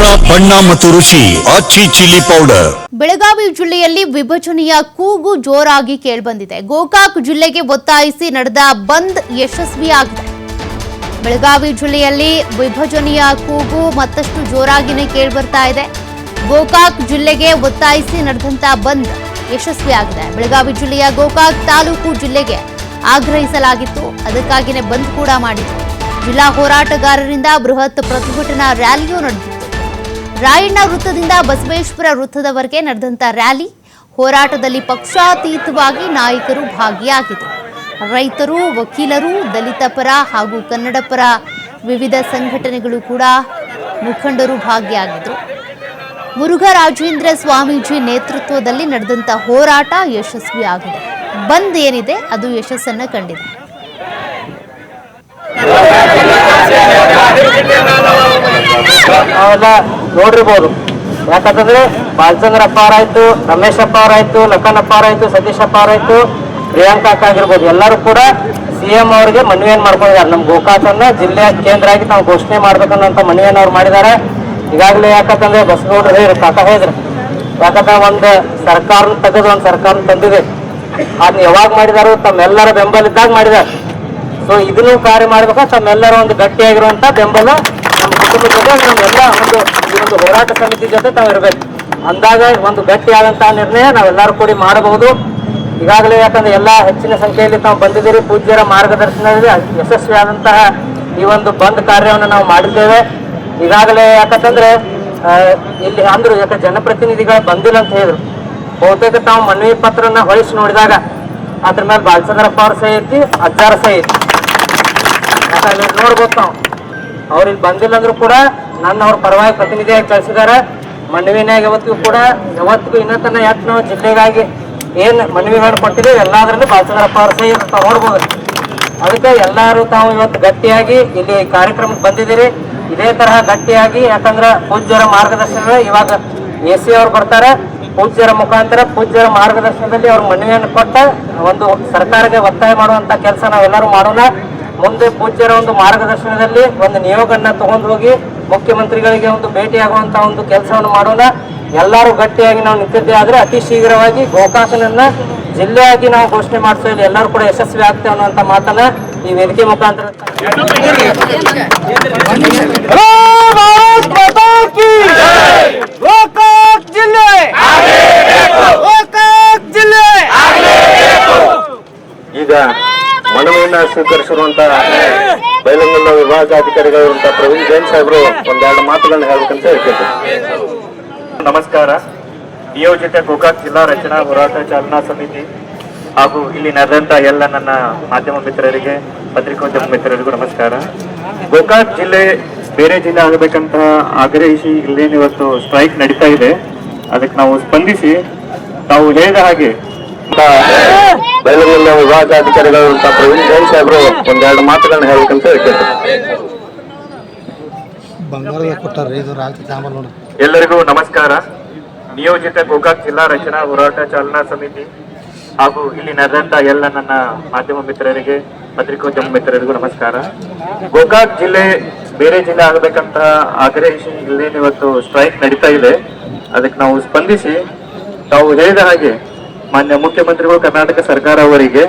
ಖಾರ ಬಣ್ಣ ಮತ್ತು ರುಚಿ ಆಚಿ ಚಿಲ್ಲಿ ಪೌಡರ್. ಬೆಳಗಾವಿ ಜಿಲ್ಲೆಯಲ್ಲಿ ವಿಭಜನೆಯ ಕೂಗು ಜೋರಾಗಿ ಕೇಳಿಬಂದಿದೆ. ಗೋಕಾಕ್ ಜಿಲ್ಲೆಗೆ ಒತ್ತಾಯಿಸಿ ನಡೆದ ಬಂದ್ ಯಶಸ್ವಿಯಾಗಿದೆ. ಬೆಳಗಾವಿ ಜಿಲ್ಲೆಯಲ್ಲಿ ವಿಭಜನೆಯ ಕೂಗು ಮತ್ತಷ್ಟು ಜೋರಾಗಿನೇ ಕೇಳಿಬರ್ತಾ ಇದೆ. ಗೋಕಾಕ್ ಜಿಲ್ಲೆಗೆ ಒತ್ತಾಯಿಸಿ ನಡೆದಂತ ಬಂದ್ ಯಶಸ್ವಿಯಾಗಿದೆ. ಬೆಳಗಾವಿ ಜಿಲ್ಲೆಯ ಗೋಕಾಕ್ ತಾಲೂಕು ಜಿಲ್ಲೆಗೆ ಆಗ್ರಹಿಸಲಾಗಿತ್ತು. ಅದಕ್ಕಾಗಿನೇ ಬಂದ್ ಕೂಡ ಮಾಡಿತ್ತು ಜಿಲ್ಲಾ ಹೋರಾಟಗಾರರಿಂದ ಬೃಹತ್ ಪ್ರತಿಭಟನಾ ರ್ಯಾಲಿಯೂ ನಡೆದಿತ್ತು. ರಾಯಣ್ಣ ವೃತ್ತದಿಂದ ಬಸವೇಶ್ವರ ವೃತ್ತದವರೆಗೆ ನಡೆದಂತ ರ್ಯಾಲಿ ಹೋರಾಟದಲ್ಲಿ ಪಕ್ಷಾತೀತವಾಗಿ ನಾಯಕರು ಭಾಗಿಯಾಗಿದ್ದರು. ರೈತರು, ವಕೀಲರು, ದಲಿತ ಪರ ಹಾಗೂ ಕನ್ನಡ ಪರ ವಿವಿಧ ಸಂಘಟನೆಗಳು ಕೂಡ ಮುಖಂಡರು ಭಾಗಿಯಾಗಿದ್ದರು. ಮುರುಘರಾಜೇಂದ್ರ ಸ್ವಾಮೀಜಿ ನೇತೃತ್ವದಲ್ಲಿ ನಡೆದಂತ ಹೋರಾಟ ಯಶಸ್ವಿಯಾಗಿದೆ ಬಂದ್ ಏನಿದೆ, ಅದು ಯಶಸ್ಸನ್ನು ಕಂಡಿದೆ. ನೋಡಿರ್ಬೋದು. ಯಾಕಂತಂದ್ರೆ ಬಾಲಚಂದ್ರಪ್ಪ ಅವರಾಯ್ತು ರಮೇಶಪ್ಪ ಅವರಾಯ್ತು ಲಕ್ಕನಪ್ಪ ಅವರಾಯ್ತು ಸತೀಶ್ ಅಪ್ಪ ಅವರಾಯ್ತು ಪ್ರಿಯಾಂಕಾ ಅಕ್ಕ ಆಗಿರ್ಬೋದು. ಎಲ್ಲರೂ ಕೂಡ ಸಿ ಎಂ ಅವರಿಗೆ ಮನವಿಯನ್ನು ಮಾಡ್ಕೊಂಡಿದ್ದಾರೆ. ನಮ್ಮ ಗೋಕಾಕನ್ನ ಜಿಲ್ಲೆಯ ಕೇಂದ್ರ ಆಗಿ ನಾವು ಘೋಷಣೆ ಮಾಡ್ಬೇಕನ್ನೋಂಥ ಮನವಿಯನ್ನು ಅವ್ರು ಮಾಡಿದ್ದಾರೆ. ಈಗಾಗಲೇ ಯಾಕಂತಂದ್ರೆ ಬಸ್ಗೌಡರು ಹೇಳಿದ್ರು ಕಾಕ ಹೇಳಿದ್ರು. ಯಾಕಂದ್ರೆ ಒಂದು ಸರ್ಕಾರ ತೆಗೆದು, ಒಂದು ಸರ್ಕಾರ ತಂದಿದೆ. ಅದನ್ನ ಯಾವಾಗ ಮಾಡಿದಾರೋ ತಮ್ಮೆಲ್ಲರ ಬೆಂಬಲ ಇದ್ದಾಗ ಮಾಡಿದ್ದಾರೆ. ಸೊ ಇದನ್ನು ಕಾರ್ಯ ಮಾಡ್ಬೇಕು ತಮ್ಮೆಲ್ಲರ ಒಂದು ಗಟ್ಟಿಯಾಗಿರುವಂತ ಬೆಂಬಲ ಕುಟುಂಬದ ಜೊತೆ ನಾವೆಲ್ಲ ಒಂದು ಈ ಒಂದು ಹೋರಾಟ ಸಮಿತಿ ಜೊತೆ ತಾವು ಇರಬೇಕು. ಅಂದಾಗ ಒಂದು ಗಟ್ಟಿಯಾದಂತಹ ನಿರ್ಣಯ ನಾವೆಲ್ಲರೂ ಕೂಡಿ ಮಾಡಬಹುದು. ಈಗಾಗಲೇ ಯಾಕಂದ್ರೆ ಎಲ್ಲ ಹೆಚ್ಚಿನ ಸಂಖ್ಯೆಯಲ್ಲಿ ತಾವು ಬಂದಿದ್ದೀರಿ, ಪೂಜ್ಯರ ಮಾರ್ಗದರ್ಶನದಲ್ಲಿ ಯಶಸ್ವಿಯಾದಂತಹ ಈ ಒಂದು ಬಂದ್ ಕಾರ್ಯವನ್ನು ನಾವು ಮಾಡಿದ್ದೇವೆ. ಈಗಾಗಲೇ ಯಾಕಂತಂದ್ರೆ ಇಲ್ಲಿ ಅಂದ್ರು ಯಾಕೆ ಜನಪ್ರತಿನಿಧಿಗಳು ಬಂದಿಲ್ಲ ಅಂತ ಹೇಳಿದ್ರು. ಬಹುತೇಕ ತಾವು ಮನವಿ ಪತ್ರನ ಹೊಳಿಸಿ ನೋಡಿದಾಗ ಅದ್ರ ಮೇಲೆ ಬಾಲಚಂದ್ರಪ್ಪ ಅವ್ರ ಸಹ ಐತಿ, ಅಜ್ಜಾರ ಸಹ ಐತಿ. ನೋಡ್ಬೋದು ನಾವು ಅವ್ರು ಇಲ್ಲಿ ಬಂದಿಲ್ಲ ಅಂದ್ರೂ ಕೂಡ ನನ್ನ ಅವ್ರ ಪರವಾಗಿ ಪ್ರತಿನಿಧಿಯಾಗಿ ಕಳಿಸಿದ್ದಾರೆ. ಮನವಿನಾಗ ಯಾವತ್ತಿಗೂ ಕೂಡ ಯಾವತ್ತಿಗೂ ಇನ್ನೂ ತನ್ನ ಯಾಕೆ ನಾವು ಜಿಲ್ಲೆಗಾಗಿ ಏನು ಮನವಿಗಳು ಕೊಟ್ಟಿದ್ದೀವಿ ಎಲ್ಲಾದ್ರಲ್ಲೂ ಬಾಲಚಂದ್ರಪ್ಪ ಅವ್ರ ಸಹಿ ನೋಡ್ಬೋದು. ಅದಕ್ಕೆ ಎಲ್ಲರೂ ತಾವು ಇವತ್ತು ಗಟ್ಟಿಯಾಗಿ ಇಲ್ಲಿ ಕಾರ್ಯಕ್ರಮಕ್ಕೆ ಬಂದಿದ್ದೀರಿ. ಇದೇ ತರಹ ಗಟ್ಟಿಯಾಗಿ, ಯಾಕಂದ್ರೆ ಪೂಜ್ಯರ ಮಾರ್ಗದರ್ಶನ ಇವಾಗ ಎ ಸಿ ಅವ್ರು ಬರ್ತಾರೆ. ಪೂಜ್ಯರ ಮುಖಾಂತರ ಪೂಜ್ಯರ ಮಾರ್ಗದರ್ಶನದಲ್ಲಿ ಅವ್ರ ಮನವಿಯನ್ನು ಕೊಟ್ಟ ಒಂದು ಸರ್ಕಾರಕ್ಕೆ ಒತ್ತಾಯ ಮಾಡುವಂತ ಕೆಲಸ ನಾವೆಲ್ಲರೂ ಮಾಡೋಣ ಮುಂದೆ ಪೂಜ್ಯರ ಒಂದು ಮಾರ್ಗದರ್ಶನದಲ್ಲಿ ಒಂದು ನಿಯೋಗನ್ನ ತಗೊಂಡು ಹೋಗಿ ಮುಖ್ಯಮಂತ್ರಿಗಳಿಗೆ ಒಂದು ಭೇಟಿಯಾಗುವಂತ ಒಂದು ಕೆಲಸವನ್ನು ಮಾಡೋಣ. ಎಲ್ಲರೂ ಗಟ್ಟಿಯಾಗಿ ನಾವು ನಿಂತಿದ್ದೇ ಆದ್ರೆ ಅತಿ ಶೀಘ್ರವಾಗಿ ಗೋಕಾಕನನ್ನ ಜಿಲ್ಲೆಯಾಗಿ ನಾವು ಘೋಷಣೆ ಮಾಡಿಸೋದು ಎಲ್ಲರೂ ಕೂಡ ಯಶಸ್ವಿ ಆಗ್ತೇವೆ ಅನ್ನುವಂತ ಮಾತನ್ನ ಈ ವೇದಿಕೆ ಮುಖಾಂತರ ಮನವಿಯನ್ನ ಸ್ವೀಕರಿಸಿರುವಂತ ಬೈಲಂಗಲ್ಲ ವಿಭಾಗಾಧಿಕಾರಿಗಳಿರುವಂತಹ ಪ್ರವೀಣ್ ಜೈನ್ ಸಾಹೇಬರು ಒಂದೆರಡು ಮಾತುಗಳನ್ನ ಹೇಳ್ಬೇಕಂತ ಹೇಳ್ತೇನೆ ನಮಸ್ಕಾರ. ನಿಯೋಜಿತ ಗೋಕಾಕ್ ಜಿಲ್ಲಾ ರಚನಾ ಹೋರಾಟ ಚಾಲನಾ ಸಮಿತಿ ಹಾಗೂ ಇಲ್ಲಿ ನಡೆದಂತ ಎಲ್ಲ ನನ್ನ ಮಾಧ್ಯಮ ಮಿತ್ರರಿಗೆ, ಪತ್ರಿಕೋದ್ಯಮ ಮಿತ್ರರಿಗೂ ನಮಸ್ಕಾರ. ಗೋಕಾಕ್ ಜಿಲ್ಲೆ ಬೇರೆ ಜಿಲ್ಲೆ ಆಗಬೇಕಂತ ಆಗ್ರಹಿಸಿ ಇಲ್ಲೇನು ಇವತ್ತು ಸ್ಟ್ರೈಕ್ ನಡೀತಾ ಇದೆ. ಅದಕ್ಕೆ ನಾವು ಸ್ಪಂದಿಸಿ ತಾವು ಹೇಳಿದ ಹಾಗೆ ಬೈಲಂಗಲ ಅಧಿಕಾರಿಗಳಂತ ಪ್ರವೀಣ್ ಜೈನ್ ಸಾಹೇಬರು ಒಂದೆರಡು ಮಾತುಗಳನ್ನ ಹೇಳ್ಬೇಕಂತ ಹೇಳ್ತೇನೆ ಬಂಗಾರದ ಕೊಟ್ಟಾರ ಇದು ಆಗ್ತೈತೆ ಆಮೇಲೆ ಎಲ್ಲರಿಗೂ ನಮಸ್ಕಾರ. ನಿಯೋಜಿತ ಗೋಕಾಕ್ ಜಿಲ್ಲಾ ರಚನಾ ಹೋರಾಟ ಚಾಲನಾ ಸಮಿತಿ ಹಾಗೂ ಇಲ್ಲಿ ನಡೆದಂತ ಎಲ್ಲ ನನ್ನ ಮಾಧ್ಯಮ ಮಿತ್ರರಿಗೆ ಪತ್ರಿಕೋದ್ಯಮ ಮಿತ್ರರಿಗೂ ನಮಸ್ಕಾರ. ಗೋಕಾಕ್ ಜಿಲ್ಲೆ ಬೇರೆ ಜಿಲ್ಲೆ ಆಗಬೇಕಂತ ಆಗ್ರಹಿಸಿ ಇಲ್ಲಿ ಇವತ್ತು ಸ್ಟ್ರೈಕ್ ನಡೀತಾ ಇದೆ. ಅದಕ್ಕೆ ನಾವು ಸ್ಪಂದಿಸಿ ತಾವು ಹೇಳಿದ ಹಾಗೆ ಮಾನ್ಯ ಮುಖ್ಯಮಂತ್ರಿಗಳು ಕರ್ನಾಟಕ ಸರ್ಕಾರ ಅವರಿಗೆ